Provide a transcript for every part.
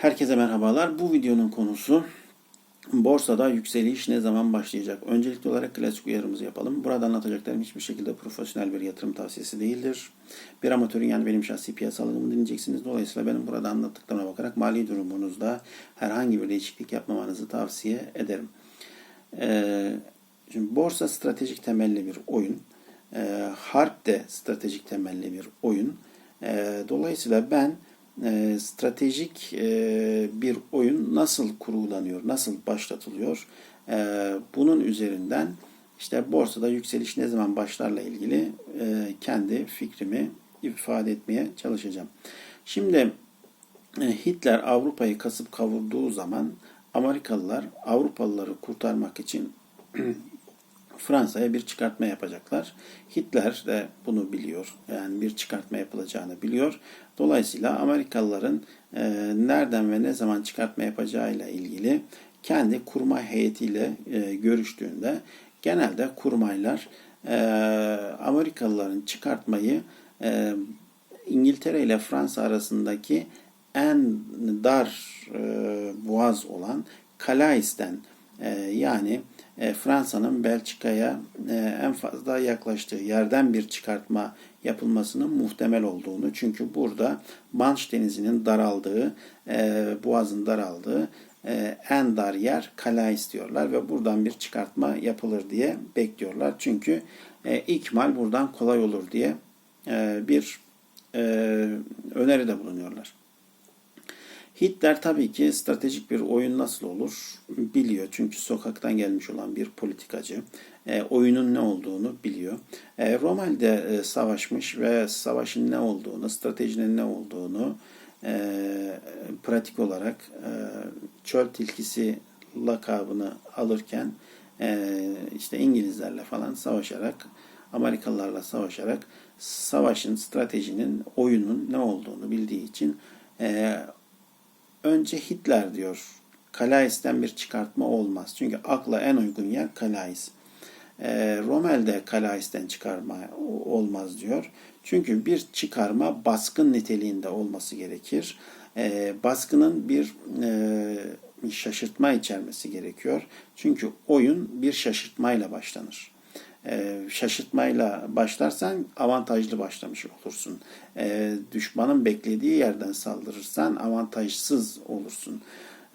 Herkese merhabalar. Bu videonun konusu borsada yükseliş ne zaman başlayacak? Öncelikli olarak klasik uyarımızı yapalım. Burada anlatacaklarım hiçbir şekilde profesyonel bir yatırım tavsiyesi değildir. Bir amatörün yani benim şahsi piyasa alımımı dinleyeceksiniz. Dolayısıyla benim burada anlattıklarıma bakarak mali durumunuzda herhangi bir değişiklik yapmamanızı tavsiye ederim. Ee, şimdi borsa stratejik temelli bir oyun. Ee, harp de stratejik temelli bir oyun. Ee, dolayısıyla ben e, stratejik e, bir oyun nasıl kurgulanıyor, nasıl başlatılıyor? E, bunun üzerinden işte borsada yükseliş ne zaman başlarla ilgili e, kendi fikrimi ifade etmeye çalışacağım. Şimdi e, Hitler Avrupa'yı kasıp kavurduğu zaman Amerikalılar Avrupalıları kurtarmak için Fransa'ya bir çıkartma yapacaklar. Hitler de bunu biliyor. Yani bir çıkartma yapılacağını biliyor. Dolayısıyla Amerikalıların e, nereden ve ne zaman çıkartma yapacağıyla ilgili kendi kurma heyetiyle e, görüştüğünde genelde kurmaylar e, Amerikalıların çıkartmayı e, İngiltere ile Fransa arasındaki en dar e, boğaz olan Calais'ten e, yani e, Fransa'nın Belçika'ya e, en fazla yaklaştığı yerden bir çıkartma yapılmasının muhtemel olduğunu çünkü burada Manş Denizi'nin daraldığı, e, boğazın daraldığı en dar yer Calais diyorlar ve buradan bir çıkartma yapılır diye bekliyorlar. Çünkü ikmal buradan kolay olur diye bir öneride bulunuyorlar. Hitler tabii ki stratejik bir oyun nasıl olur biliyor. Çünkü sokaktan gelmiş olan bir politikacı. E, oyunun ne olduğunu biliyor. E, Rommel de e, savaşmış ve savaşın ne olduğunu, stratejinin ne olduğunu e, pratik olarak e, çöl tilkisi lakabını alırken e, işte İngilizlerle falan savaşarak Amerikalılarla savaşarak savaşın, stratejinin, oyunun ne olduğunu bildiği için e, önce Hitler diyor. Kalais'ten bir çıkartma olmaz. Çünkü akla en uygun yer Kalais. E, Rommel de Kalais'ten çıkarma olmaz diyor. Çünkü bir çıkarma baskın niteliğinde olması gerekir. E, baskının bir e, şaşırtma içermesi gerekiyor. Çünkü oyun bir şaşırtmayla başlanır e, şaşırtmayla başlarsan avantajlı başlamış olursun. E, düşmanın beklediği yerden saldırırsan avantajsız olursun.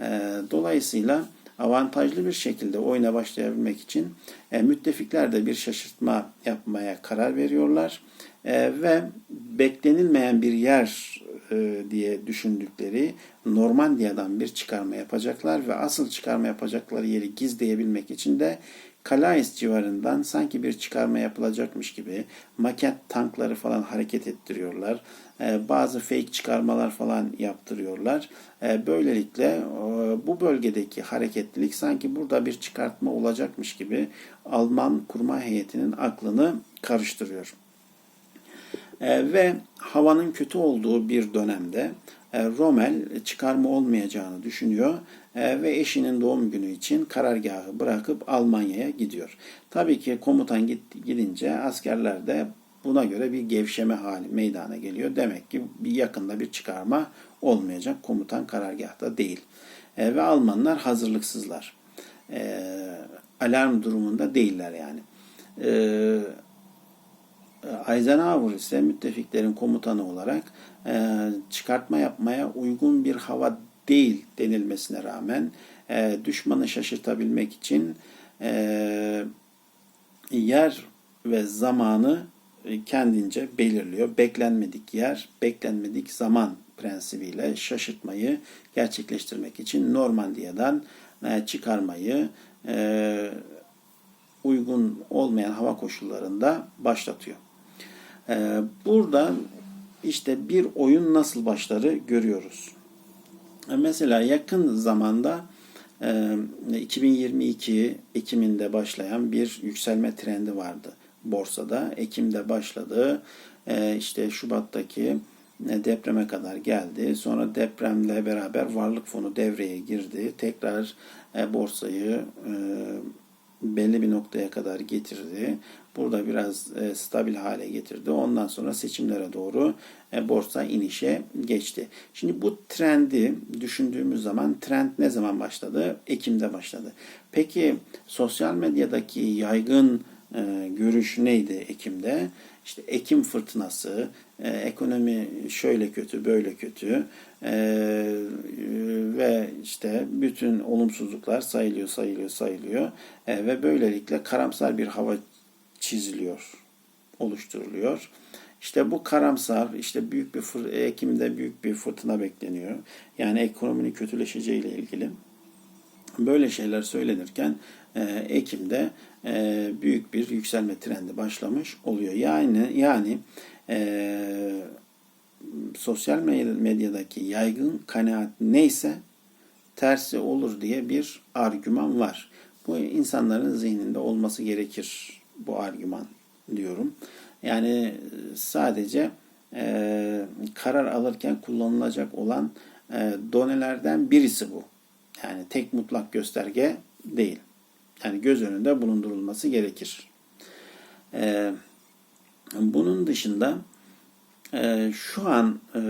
E, dolayısıyla avantajlı bir şekilde oyuna başlayabilmek için e, müttefikler de bir şaşırtma yapmaya karar veriyorlar ve beklenilmeyen bir yer e, diye düşündükleri Normandiya'dan bir çıkarma yapacaklar ve asıl çıkarma yapacakları yeri gizleyebilmek için de Calais civarından sanki bir çıkarma yapılacakmış gibi maket tankları falan hareket ettiriyorlar. Ee, bazı fake çıkarmalar falan yaptırıyorlar. Ee, böylelikle e, bu bölgedeki hareketlilik sanki burada bir çıkartma olacakmış gibi Alman kurma heyetinin aklını karıştırıyor. Ee, ve havanın kötü olduğu bir dönemde Rommel çıkarma olmayacağını düşünüyor e, ve eşinin doğum günü için karargahı bırakıp Almanya'ya gidiyor. Tabii ki komutan gidince askerler de buna göre bir gevşeme hali meydana geliyor. Demek ki bir yakında bir çıkarma olmayacak. Komutan karargahta değil. E, ve Almanlar hazırlıksızlar. Alarm durumunda değiller yani. Eisenhower ise müttefiklerin komutanı olarak e, çıkartma yapmaya uygun bir hava değil denilmesine rağmen e, düşmanı şaşırtabilmek için e, yer ve zamanı kendince belirliyor. Beklenmedik yer, beklenmedik zaman prensibiyle şaşırtmayı gerçekleştirmek için Normandiya'dan çıkarmayı uygun olmayan hava koşullarında başlatıyor. Ee, buradan işte bir oyun nasıl başları görüyoruz. Ee, mesela yakın zamanda 2022 e, Ekim'inde başlayan bir yükselme trendi vardı borsada. Ekim'de başladı. Ee, işte Şubat'taki e, depreme kadar geldi. Sonra depremle beraber varlık fonu devreye girdi. Tekrar e, borsayı belli bir noktaya kadar getirdi. Burada biraz e, stabil hale getirdi. Ondan sonra seçimlere doğru e, borsa inişe geçti. Şimdi bu trendi düşündüğümüz zaman trend ne zaman başladı? Ekim'de başladı. Peki sosyal medyadaki yaygın e, görüş neydi Ekim'de? İşte Ekim fırtınası, e, ekonomi şöyle kötü, böyle kötü e, ve işte bütün olumsuzluklar sayılıyor, sayılıyor, sayılıyor e, ve böylelikle karamsar bir hava çiziliyor, oluşturuluyor. İşte bu karamsar, işte büyük bir fır, Ekim'de büyük bir fırtına bekleniyor. Yani ekonominin kötüleşeceğiyle ilgili. Böyle şeyler söylenirken e, Ekim'de e, büyük bir yükselme trendi başlamış oluyor. Yani yani e, sosyal medyadaki yaygın kanaat neyse tersi olur diye bir argüman var. Bu insanların zihninde olması gerekir bu argüman diyorum. Yani sadece e, karar alırken kullanılacak olan e, donelerden birisi bu. Yani tek mutlak gösterge değil. Yani göz önünde bulundurulması gerekir. E, bunun dışında e, şu an e,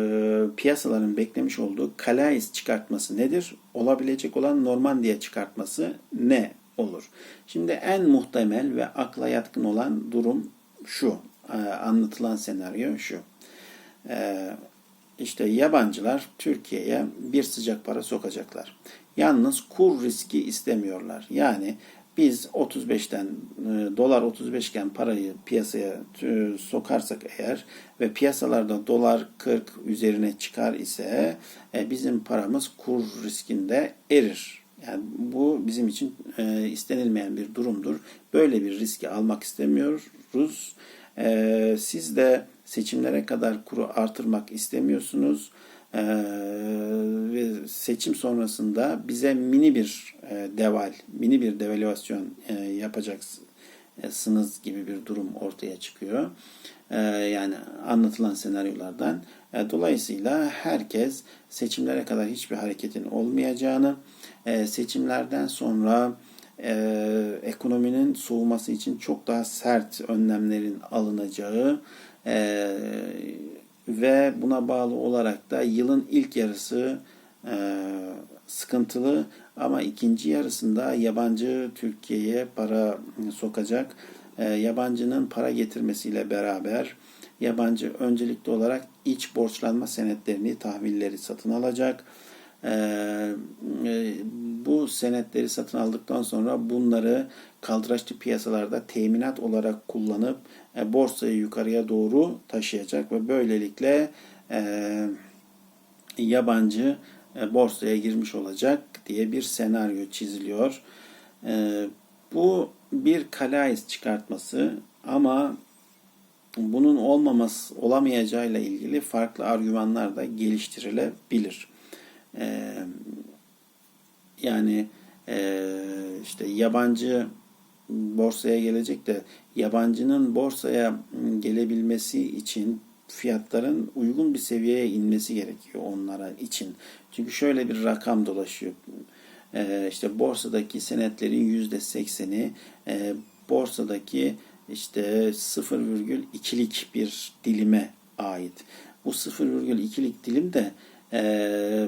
piyasaların beklemiş olduğu Calais çıkartması nedir? Olabilecek olan Normandiya çıkartması ne olur? Şimdi en muhtemel ve akla yatkın olan durum şu. E, anlatılan senaryo şu. E, işte yabancılar Türkiye'ye bir sıcak para sokacaklar. Yalnız kur riski istemiyorlar. Yani biz 35'ten e, dolar 35 iken parayı piyasaya e, sokarsak eğer ve piyasalarda dolar 40 üzerine çıkar ise e, bizim paramız kur riskinde erir. Yani bu bizim için istenilmeyen bir durumdur. Böyle bir riski almak istemiyoruz. Siz de seçimlere kadar kuru artırmak istemiyorsunuz. Ee, ve seçim sonrasında bize mini bir e, deval, mini bir devalüasyon e, yapacaksınız gibi bir durum ortaya çıkıyor. E, yani anlatılan senaryolardan. E, dolayısıyla herkes seçimlere kadar hiçbir hareketin olmayacağını, e, seçimlerden sonra e, ekonominin soğuması için çok daha sert önlemlerin alınacağı, e, ve buna bağlı olarak da yılın ilk yarısı sıkıntılı ama ikinci yarısında yabancı Türkiye'ye para sokacak. E, yabancının para getirmesiyle beraber yabancı öncelikli olarak iç borçlanma senetlerini, tahvilleri satın alacak. E, e, bu senetleri satın aldıktan sonra bunları kaldıraçlı piyasalarda teminat olarak kullanıp e, borsayı yukarıya doğru taşıyacak ve böylelikle e, yabancı e, borsaya girmiş olacak diye bir senaryo çiziliyor. E, bu bir kalais çıkartması ama bunun olmaması olamayacağıyla ilgili farklı argümanlar da geliştirilebilir. E, yani e, işte yabancı borsaya gelecek de yabancının borsaya gelebilmesi için fiyatların uygun bir seviyeye inmesi gerekiyor onlara için. Çünkü şöyle bir rakam dolaşıyor. Ee, işte borsadaki senetlerin yüzde sekseni e, borsadaki işte 0,2'lik bir dilime ait. Bu 0,2'lik dilim de e,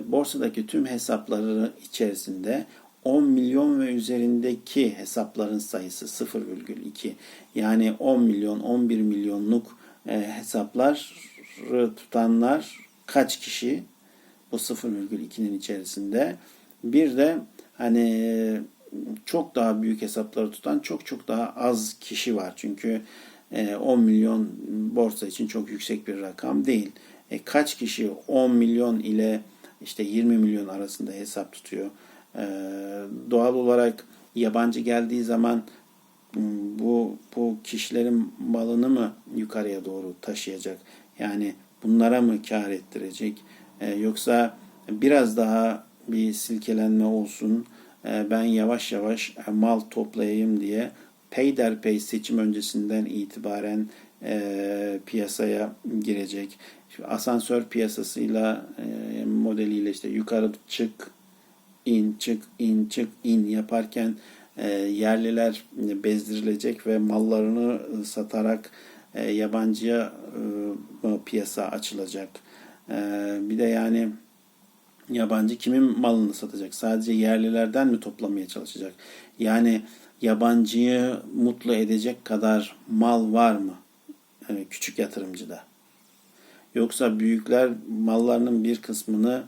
borsadaki tüm hesapları içerisinde 10 milyon ve üzerindeki hesapların sayısı 0,2. Yani 10 milyon, 11 milyonluk e, hesapları tutanlar kaç kişi? Bu 0,2'nin içerisinde. Bir de hani çok daha büyük hesapları tutan çok çok daha az kişi var. Çünkü 10 e, milyon borsa için çok yüksek bir rakam değil. E, kaç kişi 10 milyon ile işte 20 milyon arasında hesap tutuyor? Ee, doğal olarak yabancı geldiği zaman bu bu kişilerin malını mı yukarıya doğru taşıyacak? Yani bunlara mı kar ettirecek? Ee, yoksa biraz daha bir silkelenme olsun, ee, ben yavaş yavaş e, mal toplayayım diye peyderpey seçim öncesinden itibaren e, piyasaya girecek. asansör piyasasıyla e, modeliyle işte yukarı çık in çık in çık in yaparken e, yerliler bezdirilecek ve mallarını satarak e, yabancıya e, piyasa açılacak? E, bir de yani yabancı kimin malını satacak? Sadece yerlilerden mi toplamaya çalışacak? Yani yabancıyı mutlu edecek kadar mal var mı e, küçük yatırımcıda? Yoksa büyükler mallarının bir kısmını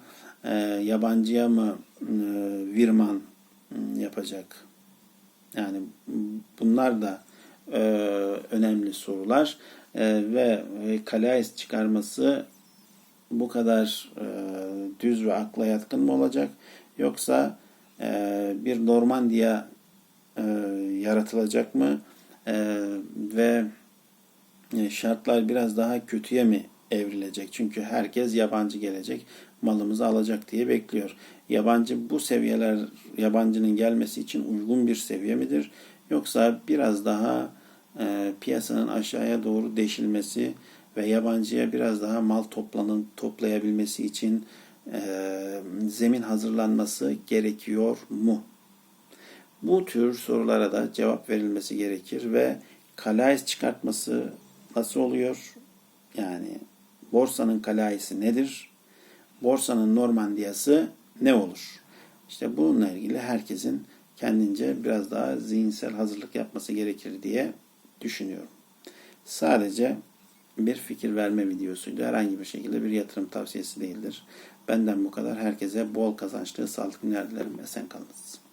e, yabancıya mı e, virman yapacak? Yani bunlar da e, önemli sorular E, ve e, Calais çıkarması bu kadar e, düz ve akla yatkın mı olacak? Yoksa e, bir Normandiya e, yaratılacak mı? E, ve e, şartlar biraz daha kötüye mi evrilecek? Çünkü herkes yabancı gelecek, malımızı alacak diye bekliyor. Yabancı bu seviyeler, yabancının gelmesi için uygun bir seviye midir? Yoksa biraz daha e, piyasanın aşağıya doğru deşilmesi ve yabancıya biraz daha mal toplanın toplayabilmesi için e, zemin hazırlanması gerekiyor mu? Bu tür sorulara da cevap verilmesi gerekir ve kalais çıkartması nasıl oluyor? Yani borsanın kalaisi nedir? Borsanın normandiyası ne olur? İşte bununla ilgili herkesin kendince biraz daha zihinsel hazırlık yapması gerekir diye düşünüyorum. Sadece bir fikir verme videosuydu. Herhangi bir şekilde bir yatırım tavsiyesi değildir. Benden bu kadar. Herkese bol kazançlı, sağlıklı günler dilerim. Esen kalınız.